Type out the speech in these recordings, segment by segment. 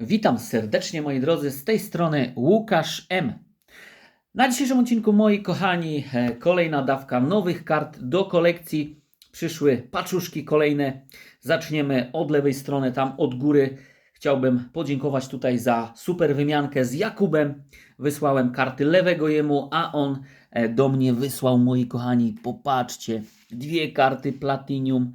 Witam serdecznie moi drodzy, z tej strony Łukasz M. Na dzisiejszym odcinku moi kochani, e, kolejna dawka nowych kart do kolekcji. Przyszły paczuszki kolejne. Zaczniemy od lewej strony, tam od góry. Chciałbym podziękować tutaj za super wymiankę z Jakubem. Wysłałem karty lewego jemu, a on e, do mnie wysłał, moi kochani, popatrzcie, dwie karty Platinum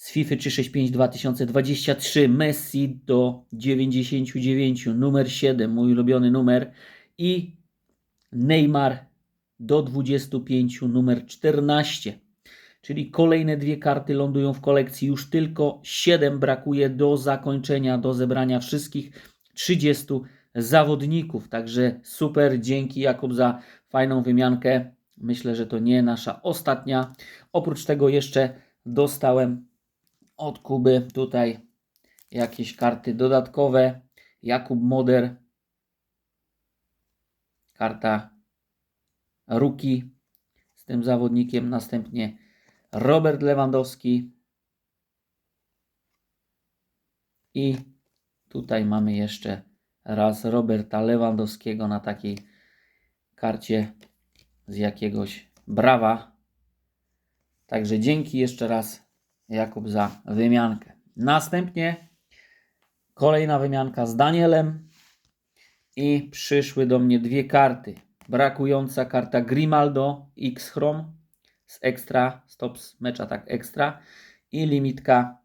z FIFA 365 2023 Messi do 99, numer 7, mój ulubiony numer i Neymar do 25, numer 14. Czyli kolejne dwie karty lądują w kolekcji, już tylko 7 brakuje do zakończenia, do zebrania wszystkich 30 zawodników. Także super, dzięki Jakub za fajną wymiankę. Myślę, że to nie nasza ostatnia. Oprócz tego jeszcze dostałem od Kuby tutaj jakieś karty dodatkowe. Jakub Moder. Karta Ruki z tym zawodnikiem. Następnie Robert Lewandowski. I tutaj mamy jeszcze raz Roberta Lewandowskiego na takiej karcie z jakiegoś brawa. Także dzięki jeszcze raz Jakub za wymiankę. Następnie kolejna wymianka z Danielem i przyszły do mnie dwie karty. Brakująca karta Grimaldo X Chrome z ekstra, stops mecza tak ekstra i limitka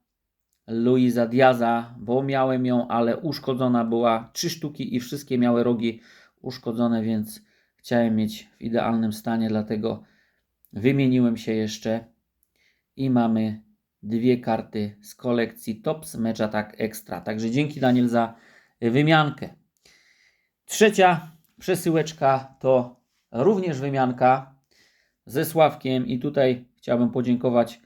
Luisa Diaza, bo miałem ją, ale uszkodzona była. Trzy sztuki i wszystkie miały rogi uszkodzone, więc chciałem mieć w idealnym stanie, dlatego wymieniłem się jeszcze i mamy dwie karty z kolekcji Tops Match Attack Extra. Także dzięki Daniel za wymiankę. Trzecia przesyłeczka to również wymianka ze Sławkiem i tutaj chciałbym podziękować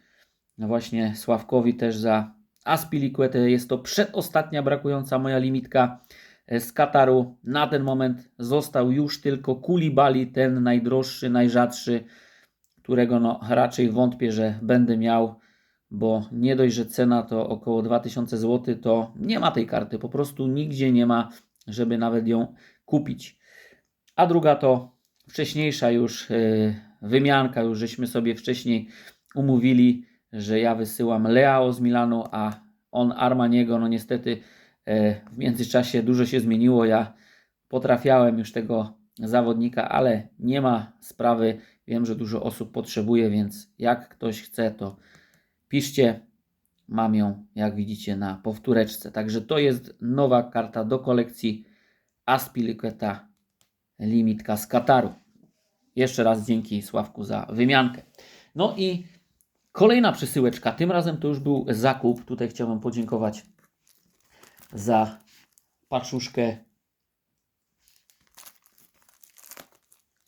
właśnie Sławkowi też za Aspilicuetę. Jest to przedostatnia brakująca moja limitka z Kataru. Na ten moment został już tylko Kulibali, ten najdroższy, najrzadszy, którego no raczej wątpię, że będę miał bo nie dość, że cena to około 2000 zł, to nie ma tej karty, po prostu nigdzie nie ma, żeby nawet ją kupić. A druga to wcześniejsza już yy, wymianka, już żeśmy sobie wcześniej umówili, że ja wysyłam Leao z Milanu, a on Armaniego, no niestety yy, w międzyczasie dużo się zmieniło, ja potrafiałem już tego zawodnika, ale nie ma sprawy, wiem, że dużo osób potrzebuje, więc jak ktoś chce, to Piszcie, mam ją, jak widzicie, na powtóreczce. Także to jest nowa karta do kolekcji Aspilicueta Limitka z Kataru. Jeszcze raz dzięki Sławku za wymiankę. No i kolejna przesyłeczka. Tym razem to już był zakup. Tutaj chciałbym podziękować za paczuszkę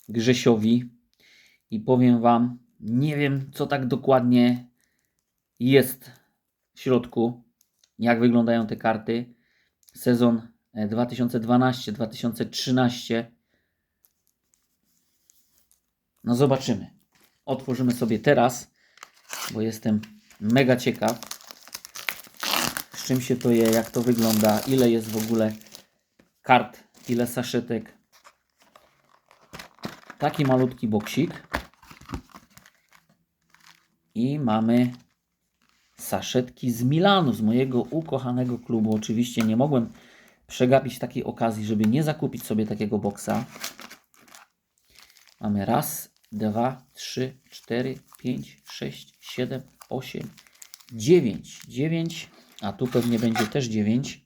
Grzesiowi. I powiem Wam, nie wiem co tak dokładnie jest w środku, jak wyglądają te karty. Sezon 2012-2013. No zobaczymy. Otworzymy sobie teraz, bo jestem mega ciekaw, z czym się to je, jak to wygląda, ile jest w ogóle kart, ile saszetek. Taki malutki boksik. I mamy saszetki z Milanu, z mojego ukochanego klubu. Oczywiście nie mogłem przegapić takiej okazji, żeby nie zakupić sobie takiego boksa. Mamy raz, dwa, trzy, cztery, pięć, sześć, siedem, osiem, dziewięć. Dziewięć, a tu pewnie będzie też dziewięć.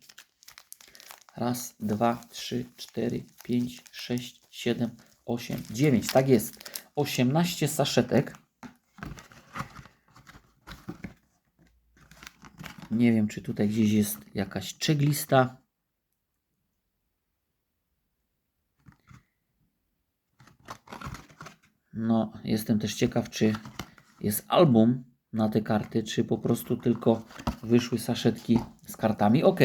Raz, dwa, trzy, cztery, pięć, sześć, siedem, osiem, dziewięć. Tak jest. 18 saszetek. Nie wiem, czy tutaj gdzieś jest jakaś checklista. No, jestem też ciekaw, czy jest album na te karty, czy po prostu tylko wyszły saszetki z kartami. Ok.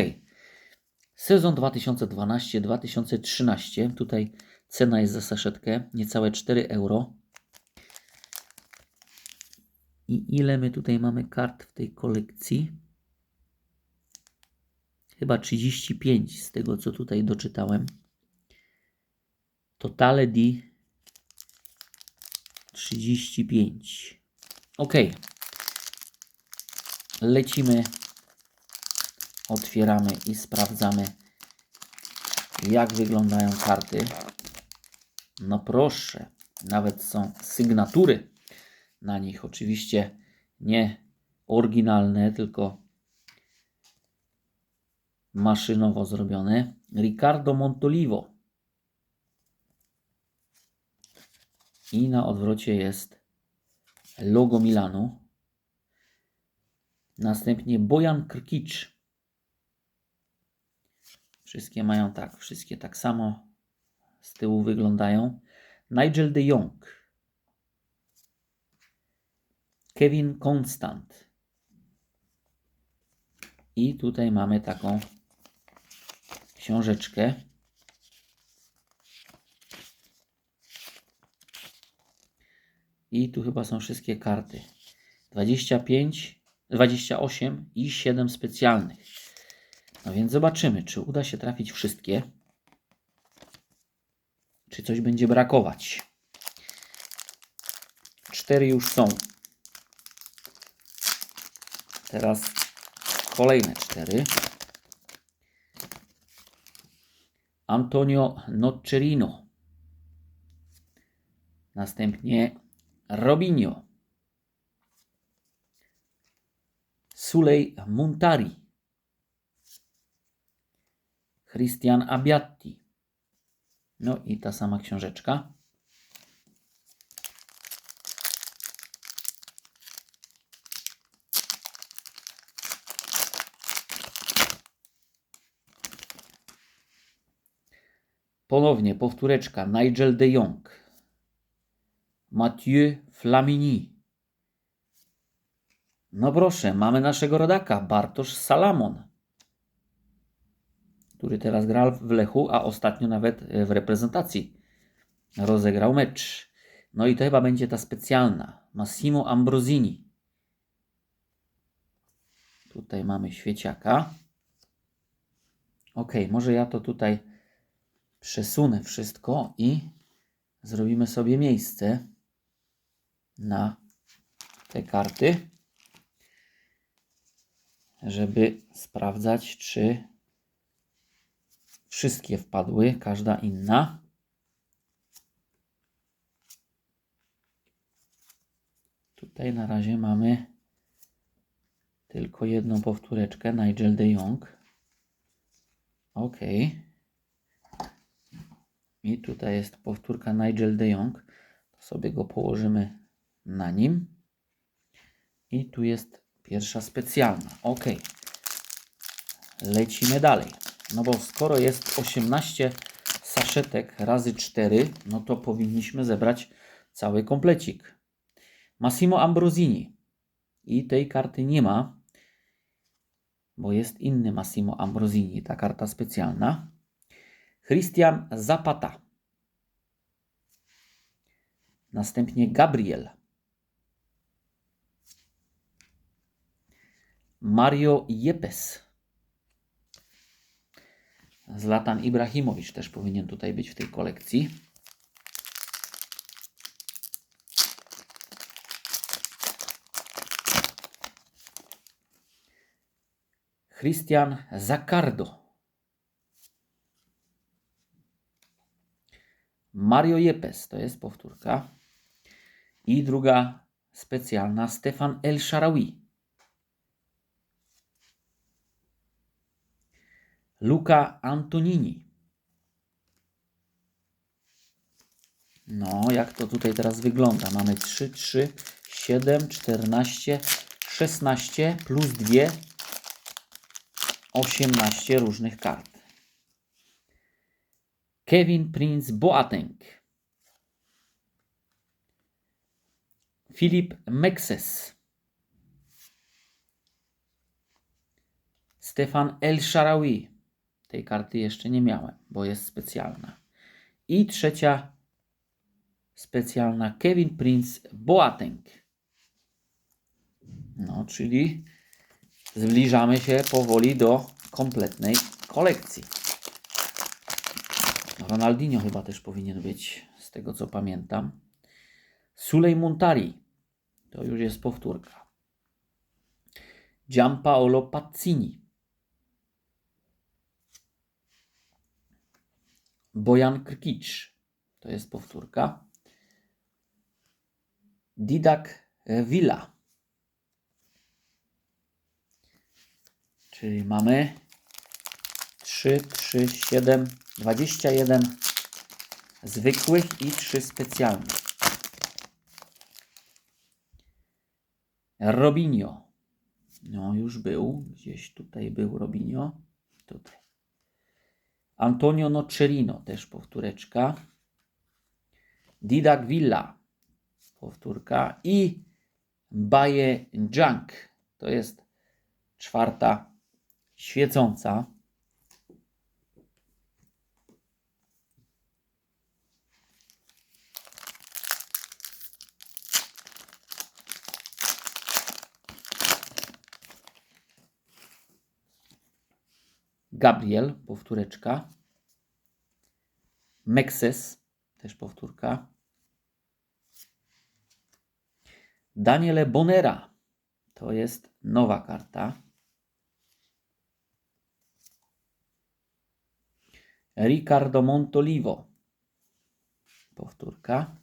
Sezon 2012-2013. Tutaj cena jest za saszetkę niecałe 4 euro. I ile my tutaj mamy kart w tej kolekcji? Chyba 35 z tego co tutaj doczytałem. Totale di 35. Ok. Lecimy, otwieramy i sprawdzamy, jak wyglądają karty. No proszę, nawet są sygnatury na nich. Oczywiście nie oryginalne, tylko maszynowo zrobione. Ricardo Montolivo. I na odwrocie jest logo Milanu. Następnie Bojan Krkic. Wszystkie mają tak, wszystkie tak samo z tyłu wyglądają. Nigel de Jong. Kevin Constant. I tutaj mamy taką książeczkę. I tu chyba są wszystkie karty. 25, 28 i 7 specjalnych. No więc zobaczymy, czy uda się trafić wszystkie. Czy coś będzie brakować. Cztery już są. Teraz kolejne cztery. Antonio Nocerino. Następnie Robinho. Sulej Muntari. Christian Abiatti. No i ta sama książeczka. Ponownie powtóreczka Nigel de Jong. Mathieu Flamini. No proszę, mamy naszego rodaka Bartosz Salamon, który teraz gra w Lechu, a ostatnio nawet w reprezentacji rozegrał mecz. No i to chyba będzie ta specjalna. Massimo Ambrosini. Tutaj mamy świeciaka. Ok, może ja to tutaj przesunę wszystko i zrobimy sobie miejsce na te karty, żeby sprawdzać, czy wszystkie wpadły, każda inna. Tutaj na razie mamy tylko jedną powtóreczkę, Nigel de Jong. Ok. I tutaj jest powtórka Nigel de Jong. To sobie go położymy na nim. I tu jest pierwsza specjalna. Ok. Lecimy dalej. No bo skoro jest 18 saszetek razy 4, no to powinniśmy zebrać cały komplecik. Massimo Ambrosini. I tej karty nie ma, bo jest inny Massimo Ambrosini, ta karta specjalna. Christian Zapata. Następnie Gabriel. Mario Jepes. Zlatan Ibrahimowicz też powinien tutaj być w tej kolekcji. Christian Zaccardo. Mario Jepes, to jest powtórka. I druga specjalna Stefan El Sharawi. Luca Antonini. No, jak to tutaj teraz wygląda? Mamy 3, 3, 7, 14, 16 plus 2, 18 różnych kart. Kevin Prince Boateng. Filip Mexes. Stefan El Sharawi. Tej karty jeszcze nie miałem, bo jest specjalna. I trzecia specjalna Kevin Prince Boateng. No, czyli zbliżamy się powoli do kompletnej kolekcji. Ronaldinho chyba też powinien być, z tego co pamiętam. Sulej Montari. To już jest powtórka. Giampaolo Pazzini. Bojan Krkic. To jest powtórka. Didak Villa. Czyli mamy 3, 3, 7, 21 zwykłych i 3 specjalne. Robinho. No, już był. Gdzieś tutaj był Robinho. Tutaj. Antonio Nocerino, też powtóreczka. Didak Villa, powtórka. I Baye Junk, to jest czwarta świecąca. Gabriel, powtóreczka. Mexes, też powtórka. Daniele Bonera, to jest nowa karta. Ricardo Montolivo, powtórka.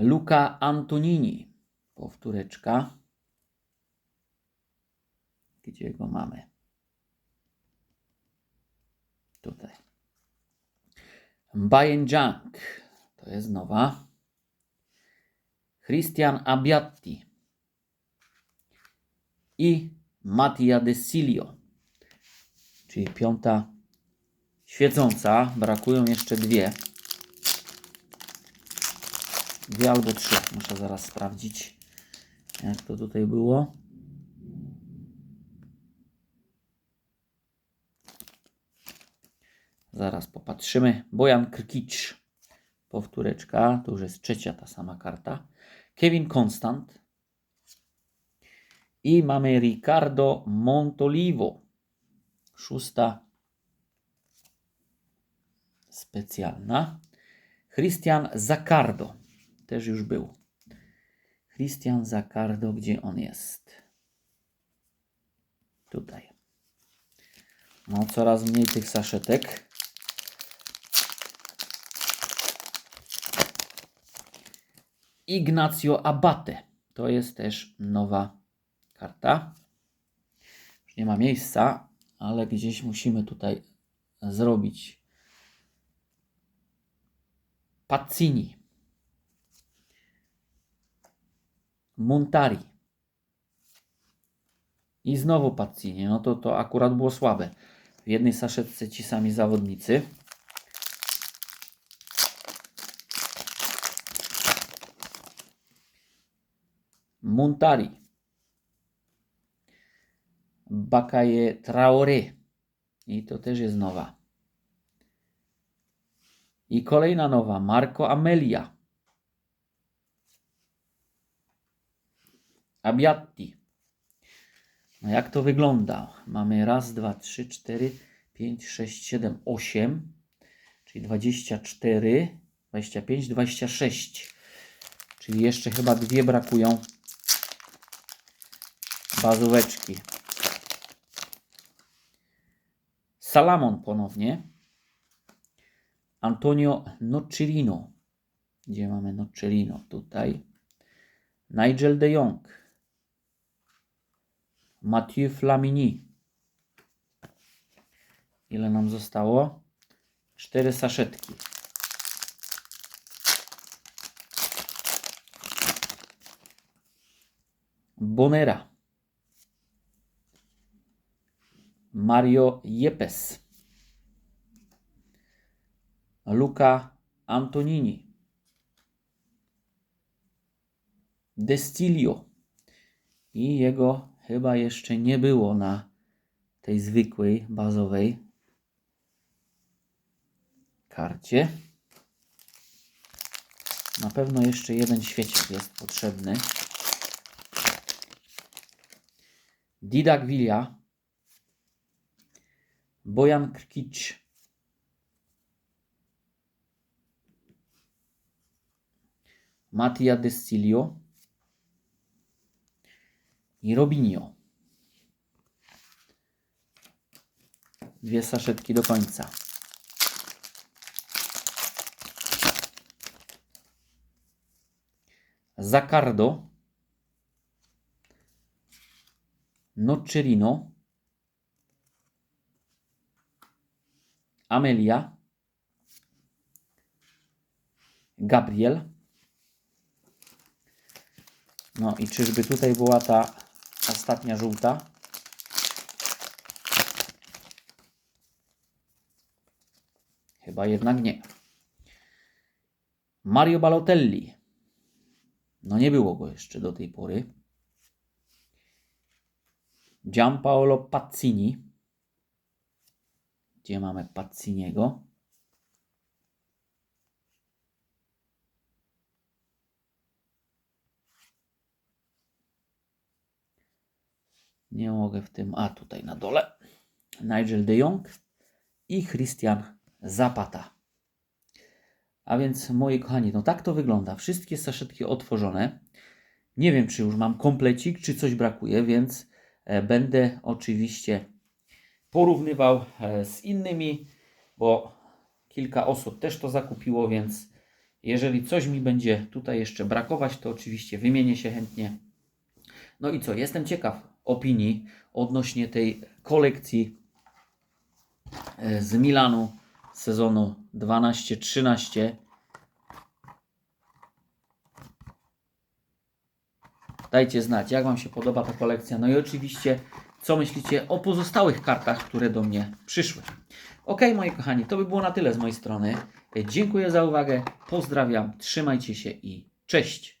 Luca Antonini, powtóreczka. Gdzie go mamy? Tutaj. Bayern Junk, to jest nowa. Christian Abbiatti i Mattia De Silio, czyli piąta świecąca. Brakują jeszcze dwie. Dwie albo trzy. Muszę zaraz sprawdzić, jak to tutaj było. Zaraz popatrzymy. Bojan Krkic. Powtóreczka. To już jest trzecia ta sama karta. Kevin Constant. I mamy Ricardo Montolivo. Szósta specjalna. Christian Zaccardo. Też już był. Christian Zaccardo, gdzie on jest? Tutaj. No, coraz mniej tych saszetek. Ignacio Abate. To jest też nowa karta. Już nie ma miejsca, ale gdzieś musimy tutaj zrobić. Pazzini. Montari. I znowu Pazzini. No to, to akurat było słabe. W jednej saszetce ci sami zawodnicy. Montari. Bakaye Traoré. I to też jest nowa. I kolejna nowa. Marco Amelia. Abbiatti. No jak to wygląda? Mamy raz, dwa, trzy, cztery, pięć, sześć, siedem, osiem, czyli 24, 25, 26. Czyli jeszcze chyba dwie brakują bazóweczki. Salamon ponownie. Antonio Nocerino. Gdzie mamy Nocerino? Tutaj. Nigel de Jong. Mathieu Flamini. Ile nam zostało? Cztery saszetki. Bonera. Mario Yepes. Luca Antonini. Destilio. I jego chyba jeszcze nie było na tej zwykłej, bazowej karcie. Na pewno jeszcze jeden świeciak jest potrzebny. Didak Villa. Bojan Krkic. Mattia Destilio i Robinho. Dwie saszetki do końca. Zaccardo, Nocerino, Amelia, Gabriel. No i czyżby tutaj była ta ostatnia żółta? Chyba jednak nie. Mario Balotelli. No nie było go jeszcze do tej pory. Gianpaolo Pazzini. Gdzie mamy Pazziniego? Nie mogę w tym. A tutaj na dole. Nigel de Jong i Christian Zapata. A więc, moi kochani, no tak to wygląda. Wszystkie saszetki otworzone. Nie wiem, czy już mam komplecik, czy coś brakuje, więc e, będę oczywiście porównywał e, z innymi, bo kilka osób też to zakupiło, więc jeżeli coś mi będzie tutaj jeszcze brakować, to oczywiście wymienię się chętnie. No i co, jestem ciekaw opinii odnośnie tej kolekcji e, z Milanu sezonu 12-13. Dajcie znać, jak Wam się podoba ta kolekcja. No i oczywiście, co myślicie o pozostałych kartach, które do mnie przyszły. Ok, moi kochani, to by było na tyle z mojej strony. Dziękuję za uwagę, pozdrawiam, trzymajcie się i cześć.